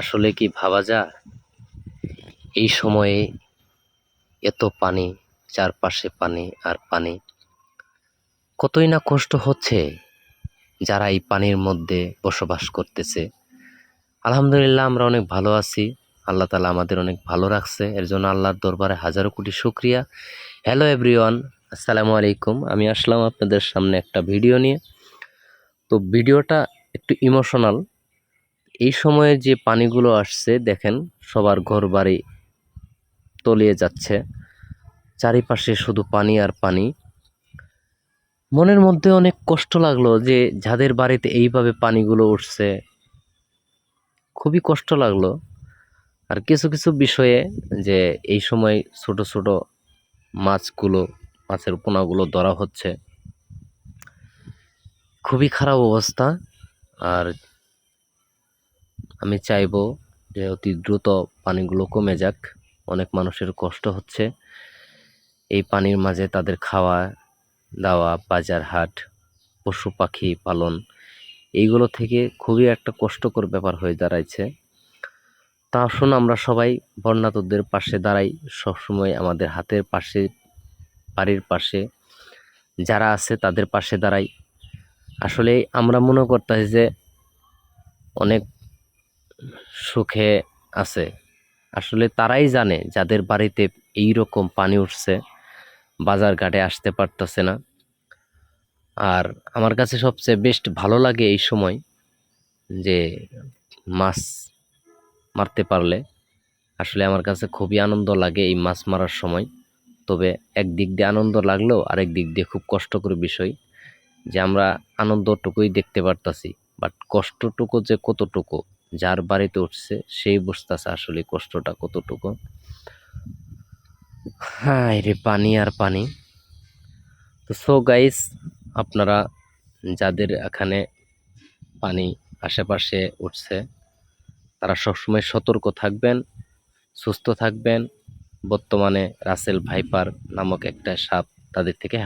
আসলে কি ভাবা যায়? এই সময়ে এত পানি, চারপাশে পানি আর পানি, কতই না কষ্ট হচ্ছে যারা এই পানির মধ্যে বসবাস করতেছে। আলহামদুলিল্লাহ আমরা অনেক ভালো আছি। আল্লাহ তালা আমাদের অনেক ভালো রাখছে। এর জন্য আল্লাহর দরবারে হাজারো কোটি শুক্রিয়া। হ্যালো এভরিওয়ান আসসালামু আলাইকুম। আমি আসলাম আপনাদের সামনে একটা ভিডিও নিয়ে। তো ভিডিওটা একটু ইমোশনাল এই সময়ে যে পানিগুলো আসছে, দেখেন সবার ঘর বাড়ি তলিয়ে যাচ্ছে। চারিপাশে শুধু পানি আর পানি। মনের মধ্যে অনেক কষ্ট লাগল যে যাদের বাড়িতে এইভাবে পানিগুলো উঠছে। খুবই কষ্ট লাগল। আর কিছু কিছু বিষয়ে যে এই সময় ছোট ছোট মাছগুলো, মাছের পোনাগুলো ধরা হচ্ছে। খুবই খারাপ অবস্থা। আর আমি চাইব যে অতি দ্রুত পানিগুলো কমে যাক। অনেক মানুষের কষ্ট হচ্ছে। এই পানির মাঝে তাদের খাওয়া, দাওয়া, বাজার হাট, পশু পাখি পালন, এইগুলো থেকে খুবই একটা কষ্টকর ব্যাপার হয়ে দাঁড়াইছে। তা আসুন আমরা সবাই বন্যাতদের পাশে দাঁড়াই। সবসময় আমাদের হাতের পাশে, বাড়ির পাশে যারা আছে তাদের পাশে দাঁড়াই। আসলে আমরা মনে করতেছি যে অনেক সুখে আছে। আসলে তারাই জানে যাদের বাড়িতে এই রকম পানি উঠছে, বাজার ঘাটে আসতে পারতেছে না। আর আমার কাছে সবচেয়ে বেস্ট ভালো লাগে এই সময় যে মাছ মারতে পারলে। আসলে আমার কাছে খুবই আনন্দ লাগে এই মাছ মারার সময়। তবে এক দিক দিয়ে আনন্দ লাগলেও আরেক দিক দিয়ে খুব কষ্টকর বিষয় যে আমরা আনন্দটুকুই দেখতে পারতাছি। বাট কষ্টটুকু যে কতটুকু যার বাড়িতে উঠছে, সেই বুঝতেছে আসলে কষ্টটা কতটুকু। হ্যাঁ রে, পানি আর পানি। তো সো গাইস আপনারা যাদের এখানে পানি আশেপাশে উঠছে, তারা সবসময় সতর্ক থাকবেন, সুস্থ থাকবেন। বর্তমানে রাসেল ভাইপার নামক একটা সাপ তাদের থেকে